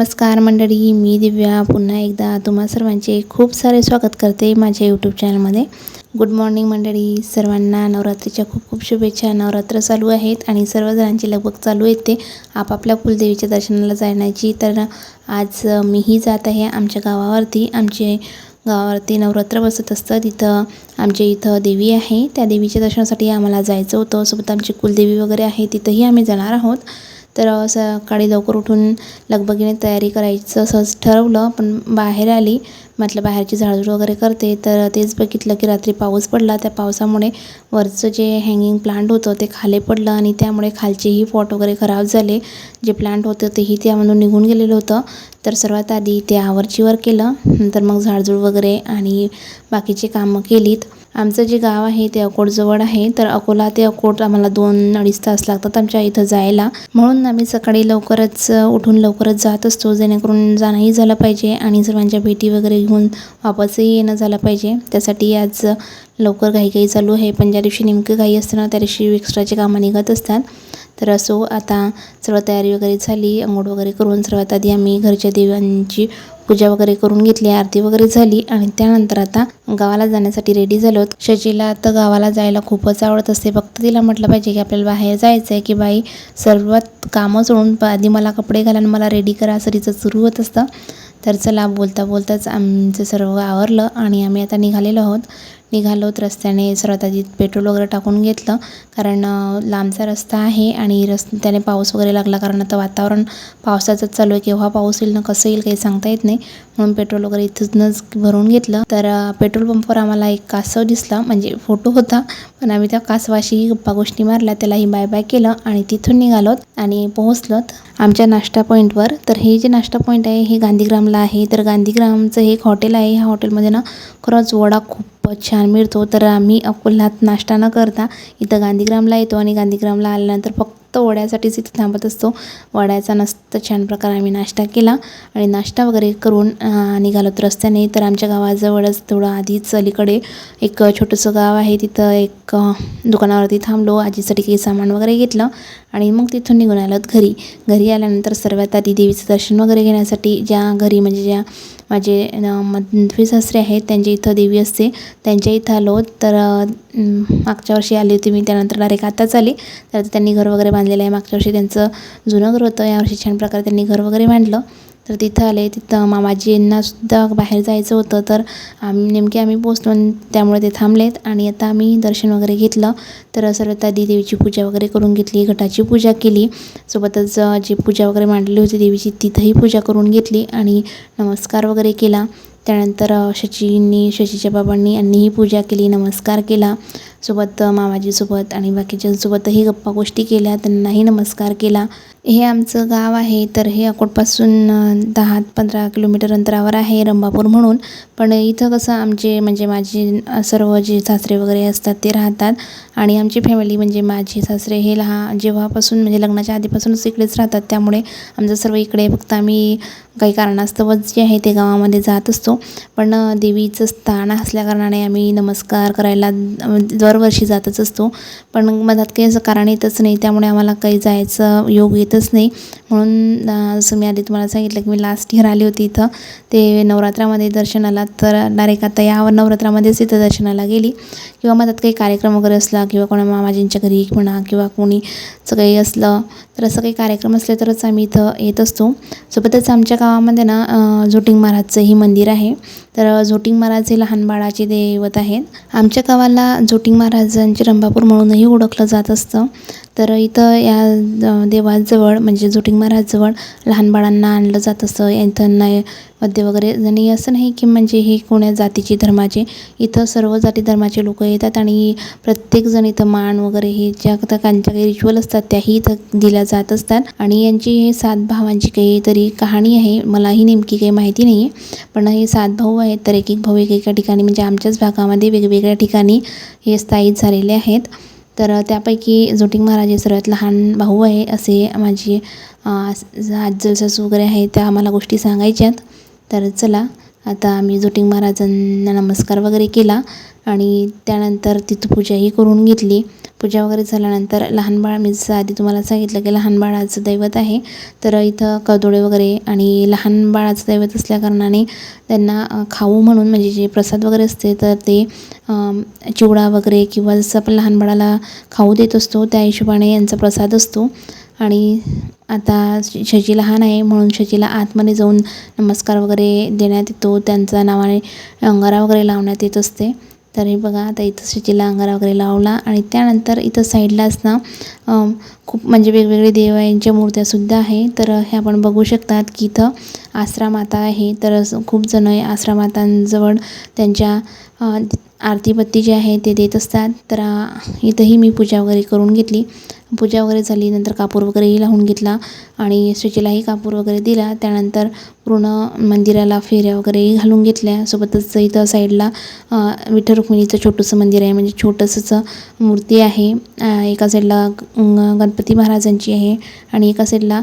नमस्कार मंडळी मी दिव्या. पुन्हा एकदा तुम्हा सर्वांचे खूप सारे स्वागत करते माझ्या यूट्यूब चॅनलमध्ये गुड मॉर्निंग मंडळी. सर्वांना नवरात्रीच्या खूप खूप शुभेच्छा. नवरात्र चालू आहेत आणि सर्वजणांची लगबग चालू आहेत ते आपापल्या कुलदेवीच्या दर्शनाला जाण्याची. तर आज मीही जात आहे आमच्या गावावरती. आमचे गावावरती नवरात्र बसत असतं. तिथं आमच्या इथं देवी आहे. त्या देवीच्या दर्शनासाठी आम्हाला जायचं होतं. सोबत आमची कुलदेवी वगैरे आहे. तिथंही आम्ही जाणार आहोत. तर सकाळी लवकर उठून लगबगीने तयारी करायचं असंच ठरवलं पण बाहेर आली. म्हटलं बाहेरची झाडझूड वगैरे करते तर तेच बघितलं की रात्री पाऊस पडला. त्या पावसामुळे वरचं जे हँगिंग प्लांट होतं ते खाली पडलं आणि त्यामुळे खालचेही पॉट वगैरे खराब झाले. जे प्लांट होतं तेही त्यामधून निघून गेलेलं होतं. तर सर्वात आधी ते आवरचीवर केलं. नंतर मग झाडझूड वगैरे आणि बाकीचे कामं केलीत. आमचं जे गाव आहे ते अकोटजवळ आहे. तर अकोला ते अकोट आम्हाला दोन अडीच तास लागतात आमच्या इथं जायला. म्हणून आम्ही सकाळी लवकरच उठून लवकरच जात असतो. जेणेकरून जाणंही झालं पाहिजे आणि सर्वांच्या भेटी वगैरे घेऊन वापसही येणं झालं पाहिजे. त्यासाठी आज लवकर घाईघाई चालू आहे. पण ज्या दिवशी नेमकं घाई असतं ना त्या दिवशी एक्स्ट्राचे कामं निघत असतात. तर असो आता सर्व तयारी वगैरे झाली. अंघोळ वगैरे करून सर्वात आधी आम्ही घरच्या देवांची पूजा वगैरे करून घेतली आरती वगैरे झाली आणि त्यानंतर आता गावाला जाण्यासाठी रेडी झालो. शचीला आता गावाला जायला खूपच आवडत असते. फक्त तिला म्हटलं पाहिजे की आपल्याला बाहेर जायचं आहे की बाई सर्वात कामं सोडून आधी मला कपडे घाला आणि मला रेडी करा असं तिचं सुरू होत असतं. तर चला बोलता बोलताच आमचं सर्व आवरलं आणि आम्ही आता निघालेलो आहोत. निघालोत रस्त्याने सर्वात आधी पेट्रोल वगैरे टाकून घेतलं. कारण लांबचा रस्ता आहे आणि रस्त्याने पाऊस वगैरे लागला. कारण आता वातावरण पावसाचंच चालू आहे. केव्हा पाऊस येईल ना कसं येईल काही सांगता येत नाही. म्हणून पेट्रोल वगैरे इथूनच भरून घेतलं. तर पेट्रोल पंपवर आम्हाला एक कासव दिसला. म्हणजे फोटो होता. पण आम्ही त्या कासवाशी गप्पा गोष्टी मारल्या. त्यालाही बाय बाय केलं आणि तिथून निघालोत आणि पोहोचलोत आमच्या नाश्ता पॉईंटवर तर हे जे नाश्ता पॉईंट आहे हे गांधीग्रामला आहे. तर गांधीग्रामचं हे एक हॉटेल आहे. ह्या हॉटेलमध्ये ना खरंच वडा खूपच छान मिळतो. तर आम्ही अकोल्यात नाश्ता न करता इथं गांधीग्रामला येतो आणि गांधीग्रामला आल्यानंतर फक्त वड्यासाठीच इथे थांबत असतो. वड्याचा नसतं छान प्रकारे आम्ही नाश्ता केला आणि नाश्ता वगैरे करून निघालोत रस्त्याने. तर आमच्या गावाजवळच थोडं आधीच अलीकडे एक छोटंसं गाव आहे. तिथं एक दुकानावरती थांबलो. आजीसाठी काही सामान वगैरे घेतलं आणि मग तिथून निघून आलोत घरी. घरी आल्यानंतर सर्वात आधी देवीचं दर्शन वगैरे घेण्यासाठी ज्या घरी म्हणजे ज्या माझे मंथवी सासरे आहेत त्यांच्या इथं देवी असते त्यांच्या इथं आलो. तर मागच्या वर्षी आली होती मी त्यानंतर डायरेक्ट आताच आली. तर त्यांनी घर वगैरे बांधलेलं आहे. मागच्या वर्षी त्यांचं जुनं घर होतं. यावर्षी छान प्रकारे त्यांनी घर वगैरे बांधलं. तर तिथं आले. तिथं मामाजींनासुद्धा बाहेर जायचं होतं. तर आम्ही नेमके आम्ही पोचलो त्यामुळे ते थांबलेत. आणि आता आम्ही दर्शन वगैरे घेतलं. तर सर्वात आधी देवीची पूजा वगैरे करून घेतली. घटाची पूजा केली. सोबतच जी पूजा वगैरे मांडली होती देवीची तिथंही पूजा करून घेतली आणि नमस्कार वगैरे केला. त्यानंतर शचींनी शशीच्या बाबांनी यांनीही पूजा केली नमस्कार केला. सोबत मामाजीसोबत आणि बाकीच्यांसोबतही गप्पा गोष्टी केल्या त्यांनाही नमस्कार केला. हे आमचं गाव आहे तर हे अकोटपासून दहा पंधरा किलोमीटर अंतरावर आहे रंबापूर म्हणून. पण इथं कसं आमचे म्हणजे माझे सर्व जे सासरे वगैरे असतात ते राहतात. आणि आमची फॅमिली म्हणजे माझे सासरे हे लहान जेव्हापासून म्हणजे लग्नाच्या आधीपासूनच इकडेच राहतात. त्यामुळे आमचं सर्व इकडे फक्त आम्ही काही कारणास्तवच जे आहे ते गावामध्ये जात असतो. पण देवीचं स्थान असल्याकारणाने आम्ही नमस्कार करायला दरवर्षी जातच असतो. पण मधात काही असं कारण येतच नाही. त्यामुळे आम्हाला काही जायचं योग येतच नाही. म्हणून जसं मी आधी तुम्हाला सांगितलं की मी लास्ट इयर आली होती इथं. ते नवरात्रामध्ये दर्शनाला तर डायरेक्ट आता या नवरात्रामध्येच इथं दर्शनाला गेली. किंवा मधात काही कार्यक्रम वगैरे असला किंवा कोणा मामाजींच्या घरी म्हणा किंवा कोणीचं काही असलं तर असं काही कार्यक्रम असले तरच आम्ही इथं येत असतो. सोबतच आमच्या गावामध्ये ना झोटिंग महाराजचंही मंदिर आहे. तर झोटिंग महाराज हे लहान बाळाचे दैवत आहेत. आमच्या गावाला झोटिंग महाराजांचे रंभापूर म्हणूनही ओळखलं जात असतं. तर इथं या देवाजवळ म्हणजे झोटिंग महाराजजवळ लहान बाळांना आणलं जात असतं. त्यांना मध्ये वगैरे. आणि असं नाही की म्हणजे हे कोण्या जातीचे धर्माचे इथं सर्व जाती धर्माचे लोक येतात आणि प्रत्येकजण इथं मान वगैरे हे ज्या त्यांच्या काही रिच्युअल असतात त्याही इथं दिल्या जात असतात. आणि यांची हे सात भावांची काही तरी कहाणी आहे. मलाही नेमकी काही माहिती नाही आहे पण हे सात भाऊ आहेत तर एक एक भाऊ एक एका ठिकाणी म्हणजे आमच्याच भागामध्ये वेगवेगळ्या ठिकाणी हे स्थायिक झालेले आहेत. तर त्यापैकी जोटिंग महाराज हे सर्वात लहान भाऊ आहे असे माझे आजल सासू वगैरे आहे त्या आम्हाला गोष्टी सांगायच्यात. तर चला आता आम्ही जोटिंग महाराजांना नमस्कार वगैरे केला आणि त्यानंतर तिथं पूजाही करून घेतली. पूजा वगैरे झाल्यानंतर लहान बाळ मी जसं आधी तुम्हाला सांगितलं की लहान बाळाचं दैवत आहे तर इथं कदोळे वगैरे आणि लहान बाळाचं दैवत असल्याकारणाने त्यांना खाऊ म्हणून म्हणजे जे प्रसाद वगैरे असते तर ते चिवडा वगैरे किंवा जसं आपण लहान बाळाला खाऊ देत असतो त्या हिशोबाने यांचा प्रसाद असतो. आणि आता श- शची लहान आहे म्हणून शचीला आतमध्ये जाऊन नमस्कार वगैरे देण्यात येतो. त्यांचा नावाने अंगारा वगैरे लावण्यात येत असते. तर हे बघा आता इथं शचीला अंगारा वगैरे लावला आणि त्यानंतर इथं साईडलाच ना खूप म्हणजे वेगवेगळे देवांच्या मूर्त्यासुद्धा आहे. तर हे आपण बघू शकतात की इथं आसरा माता आहे. तर खूप जण मातांजवळ त्यांच्या आरतीबत्ती जे आहे ते देत असतात. तर इथंही मी पूजा वगैरे करून घेतली. पूजा वगैरे झाली नंतर कापूर वगैरेही लावून घेतला आणि श्रीचीलाही कापूर वगैरे दिला. त्यानंतर पूर्ण मंदिराला फेऱ्या वगैरेही घालून घेतल्या. सोबतच इथं साईडला विठ्ठल रुक्मिणीचं छोटंसं मंदिर आहे. म्हणजे छोटंसंच मूर्ती आहे. एका साईडला ग- गणपती महाराजांची आहे आणि एका साईडला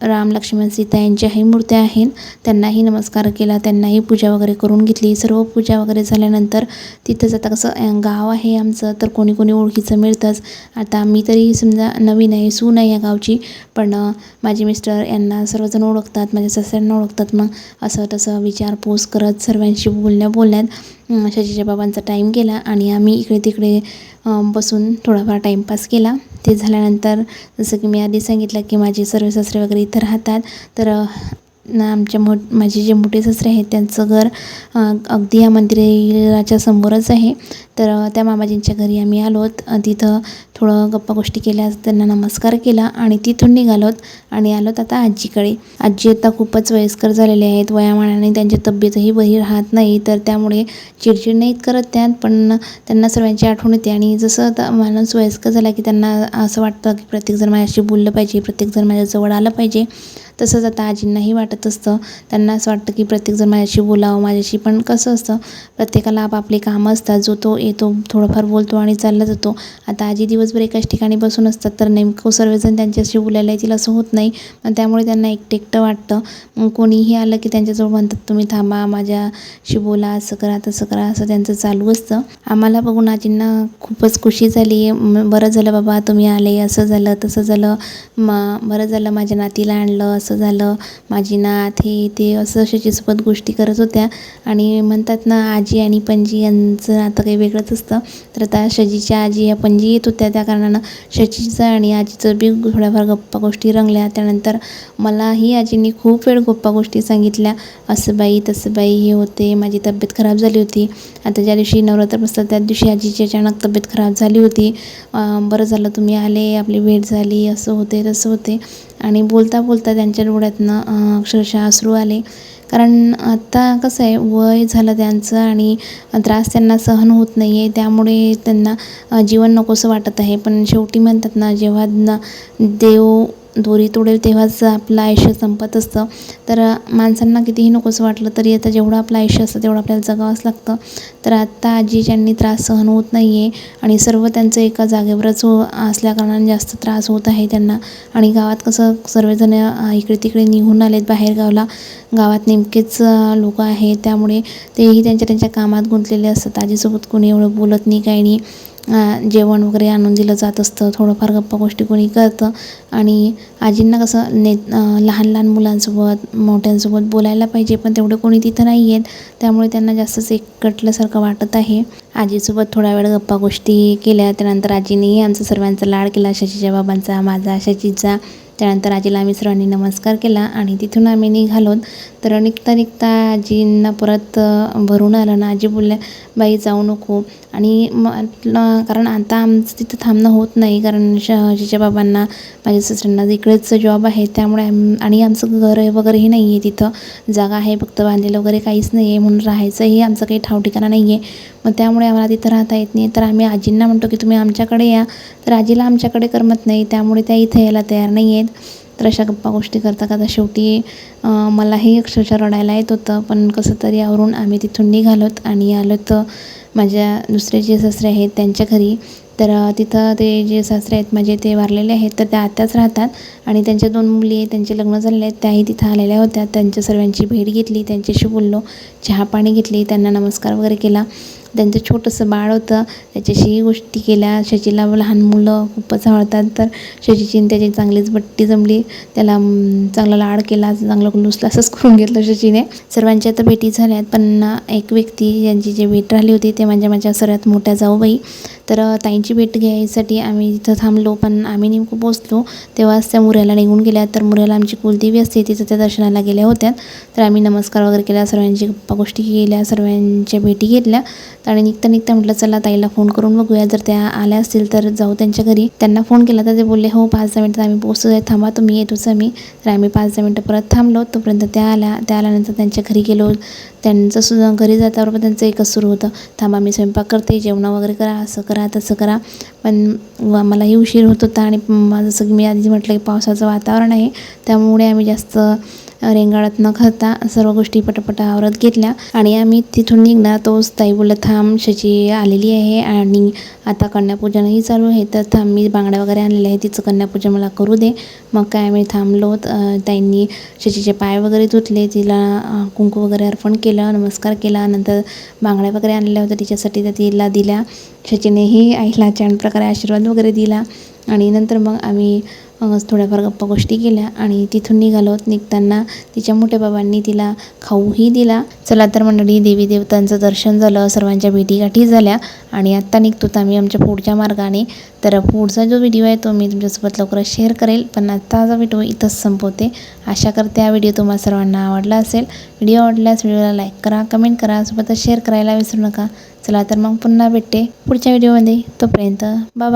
राम लक्ष्मण सीता यांच्याही मूर्त्या आहेत. त्यांनाही नमस्कार केला त्यांनाही पूजा वगैरे करून घेतली. सर्व पूजा वगैरे झाल्यानंतर तिथंच आता कसं गाव आहे आमचं तर कोणी कोणी ओळखीचं मिळतंच. आता मी तरी समजा नवीन आहे सून आहे या गावची. पण माझे मिस्टर यांना सर्वजण ओळखतात माझ्या सासऱ्यांना ओळखतात. मग असं तसं विचारपूस करत सर्वांशी बोलण्या बोलण्यात शशीच्या बाबांचा टाईम गेला आणि आम्ही इकडे तिकडे बसून थोडाफार टाईमपास केला. ते झाल्यानंतर जसं की मी आधी सांगितलं की माझे सर्व सासरे वगैरे इथं राहतात तर ना आमच्या मो माझे जे मोठे सासरे आहेत त्यांचं घर अगदी या मंदिराच्या समोरच आहे. तर त्या मामाजींच्या घरी आम्ही आलोत. तिथं थोडं गप्पा गोष्टी केल्या त्यांना नमस्कार केला आणि तिथून निघालोत आणि आलोत आता आजीकडे. आजी आता खूपच वयस्कर झालेले आहेत. वयामानाने त्यांची तब्येतही बरी राहत नाही तर त्यामुळे चिडचिड नाहीत करत त्यात पण त्यांना सर्वांची आठवण येते. आणि जसं आता माणूस वयस्कर झाला की त्यांना असं वाटतं की प्रत्येकजण माझ्याशी बोललं पाहिजे प्रत्येकजण माझ्याजवळ आलं पाहिजे. तसंच आता आजींनाही वाटत असतं. त्यांना असं वाटतं की प्रत्येकजण माझ्याशी बोलावं माझ्याशी पण कसं असतं प्रत्येकाला आपापली कामं असतात. जो तो येतो थोडंफार बोलतो आणि चालला जातो. आता आजी दिवसभर एकाच ठिकाणी बसून असतात तर नेमकं सर्वजण त्यांच्याशी बोलायला येतील असं होत नाही. पण त्यामुळे त्यांना एकटं एकटं वाटतं. मग कोणीही आलं की त्यांच्याजवळ म्हणतात तुम्ही थांबा माझ्याशी बोला असं करा तसं करा असं त्यांचं चालू असतं. आम्हाला बघून आजींना खूपच खुशी झाली. म- बरं झालं बाबा तुम्ही आले असं झालं तसं झालं. मा बरं झालं माझ्या नातीला आणलं असं झालं. माझी नात हे ते असं अशाच्यासोबत गोष्टी करत होत्या. आणि म्हणतात ना आजी आणि पणजी यांचं नातं काही वेगळंच असतं. तर आता शजीच्या आजी या पणजी येत होत्या त्या कारणानं शजीचं आणि आजीचं बी थोड्याफार गप्पा गोष्टी रंगल्या. त्यानंतर मलाही आजींनी खूप वेळ गप्पा गोष्टी सांगितल्या. असं बाई तसं बाई हे होते माझी तब्येत खराब झाली होती. आता ज्या दिवशी नवरात्र बसतात त्या दिवशी आजीची अचानक तब्येत खराब झाली होती. बरं झालं तुम्ही आले आपली भेट झाली असं होते तसं होते. आणि बोलता बोलता त्यांच्या डोळ्यातनं अक्षरशः अश्रू आले. कारण आत्ता कसं आहे वय झालं त्यांचं आणि त्रास त्यांना सहन होत नाही आहे त्यामुळे त्यांना जीवन नकोसं वाटत आहे. पण शेवटी म्हणतात ना जेव्हा न देव दोरी तोडेल तेव्हाच आपलं आयुष्य संपत असतं. तर माणसांना कितीही नकोसं वाटलं तरी आता जेवढं आपलं आयुष्य असतं तेवढं आपल्याला जगावंच लागतं. तर आत्ता आजी ज्यांनी त्रास सहन होत नाही आहे आणि सर्व त्यांचं एका जागेवरच हो असल्याकारणाने जास्त त्रास होत आहे त्यांना आणि गावात कसं सर्वजण इकडे तिकडे निघून आलेत बाहेर गावला गावात नेमकेच लोक आहेत त्यामुळे तेही त्यांच्या त्यांच्या कामात गुंतलेले असतात. आजीसोबत कोणी एवढं बोलत नाही काही नाही. जेवण वगैरे आणून दिलं जात असतं. थोडंफार गप्पा गोष्टी कोणी करतं. आणि आजींना कसं ने लहान लहान मुलांसोबत मोठ्यांसोबत बोलायला पाहिजे पण तेवढं कोणी तिथं नाही आहेत त्यामुळे त्यांना जास्तच एकटल्यासारखं वाटत आहे. आजीसोबत थोडा वेळ गप्पा गोष्टी केल्या. त्यानंतर आजीनेही आमचा सर्वांचा लाड केला. शशीच्या बाबांचा माझा शशीचा. त्यानंतर आजीला आम्ही सर्वांनी नमस्कार केला आणि तिथून आम्ही निघालोत. तर निघता निघता आजींना परत भरून आलं ना. आजी बोलल्या बाई जाऊ नको. आणि म्हटलं कारण आता आमचं तिथं थांबणं होत नाही. कारण शशीच्या बाबांना माझ्या सासऱ्यांना इकडेच जॉब आहे. त्यामुळे आम आणि आमचं घर वगैरेही नाही आहे तिथं. जागा आहे फक्त बांधलेलं वगैरे काहीच नाही आहे म्हणून राहायचंही आमचं काही ठाव ठिकाणा नाही आहे मग त्यामुळे आम्हाला तिथं राहता येत नाही. तर आम्ही आजींना म्हणतो की तुम्ही आमच्याकडे या. तर आजीला आमच्याकडे करमत नाही. त्यामुळे त्या इथे यायला तयार नाही आहेत तर अशा गप्पा गोष्टी करता करता शेवटी मलाही अक्षरशः रडायला येत होतं. पण कसं तरी आवरून आम्ही तिथून निघालोत आणि आलो तर माझ्या दुसरे जे सासरे आहेत त्यांच्या घरी. तर तिथं ते जे सासरे आहेत माझे ते वारलेले आहेत. तर त्या आत्याच राहतात आणि त्यांच्या दोन मुली आहेत त्यांचे लग्न झालेले आहेत. त्याही तिथं आलेल्या होत्या. त्यांच्या सर्वांची भेट घेतली. त्यांच्याशी बोललो चहा पाणी घेतली त्यांना नमस्कार वगैरे केला. त्यांचं छोटंसं बाळ होतं. त्याच्याशी गोष्टी केल्या. शचीला लहान मुलं खूपच आवडतात. तर शचीची त्याची चांगलीच बट्टी जमली. त्याला चांगला लाड केला. चांगलं नुसतं असंच करून घेतलं शचीने सर्वांच्या आता भेटी झाल्यात पण एक व्यक्ती यांची जी भेट राहिली होती ते म्हणजे माझ्या सर्वात मोठ्या जाऊबाई. तर ताईंची भेट घ्यायसाठी आम्ही तिथं थांबलो पण आम्ही नेमकं पोचलो. तेव्हाच त्या मुऱ्याला निघून गेल्या. तर मुऱ्याला आमची कुलदेवी असते तिथं त्या दर्शनाला गेल्या होत्या. तर आम्ही नमस्कार वगैरे केला सर्वांची गप्पा गोष्टी केल्या सर्वांच्या भेटी घेतल्या. आणि निघता निघता म्हटलं चला ताईला फोन करून बघूया. जर त्या आल्या असतील तर जाऊ त्यांच्या घरी. त्यांना फोन केला तर ते बोलले हो पाच दहा मिनटात आम्ही पोचतो आहे थांबा तुम्ही येतोच आम्ही. तर आम्ही पाच दहा मिनटं परत थांबलो. तोपर्यंत त्या आल्या. त्या आल्यानंतर त्यांच्या घरी गेलो. त्यांचं सुद्धा घरी जाताबरोबर त्यांचं एकच सुरू होतं. थांबा मी स्वयंपाक करते जेवण वगैरे करा असं करा. करा तसं करा. पण व मलाही उशीर होत होता आणि माझं जसं की मी आधी म्हटलं की पावसाचं वातावरण आहे. त्यामुळे आम्ही जास्त रेंगाळत न खाता सर्व गोष्टी पटापट आवरत घेतल्या. आणि आम्ही तिथून निघणार तोच ताई बोलत थांब शची आलेली आहे आणि आता कन्यापूजनही चालू आहे तर थांब मी बांगड्या वगैरे आणलेल्या आहे तिचं कन्यापूजन मला करू दे. मग काय आम्ही थांबलो ताईंनी शचीचे पाय वगैरे धुतले तिला कुंकू वगैरे अर्पण केलं नमस्कार केला नंतर बांगड्या वगैरे आणल्या होत्या तिच्यासाठी त्या तिला दिल्या. शचीनेही आईला छान प्रकारे आशीर्वाद वगैरे दिला. आणि नंतर मग आम्ही मगच थोड्याफार गप्पा गोष्टी केल्या आणि तिथून निघालो. निघताना तिच्या मोठ्या बाबांनी तिला खाऊही दिला. चला तर मंडळी देवी देवतांचं दर्शन झालं सर्वांच्या भेटीगाठी झाल्या आणि आत्ता निघतो तर आम्ही आमच्या पुढच्या मार्गाने. तर पुढचा जो व्हिडिओ आहे तो मी तुमच्यासोबत लवकरच शेअर करेल पण आत्ताचा व्हिडिओ इथंच संपवते. आशा करते हा व्हिडिओ तुम्हाला सर्वांना आवडला असेल. व्हिडिओ आवडल्यास व्हिडिओला लाईक करा कमेंट करा सोबतच शेअर करायला विसरू नका. चला तर मग पुन्हा भेटते पुढच्या व्हिडिओमध्ये. तोपर्यंत बाय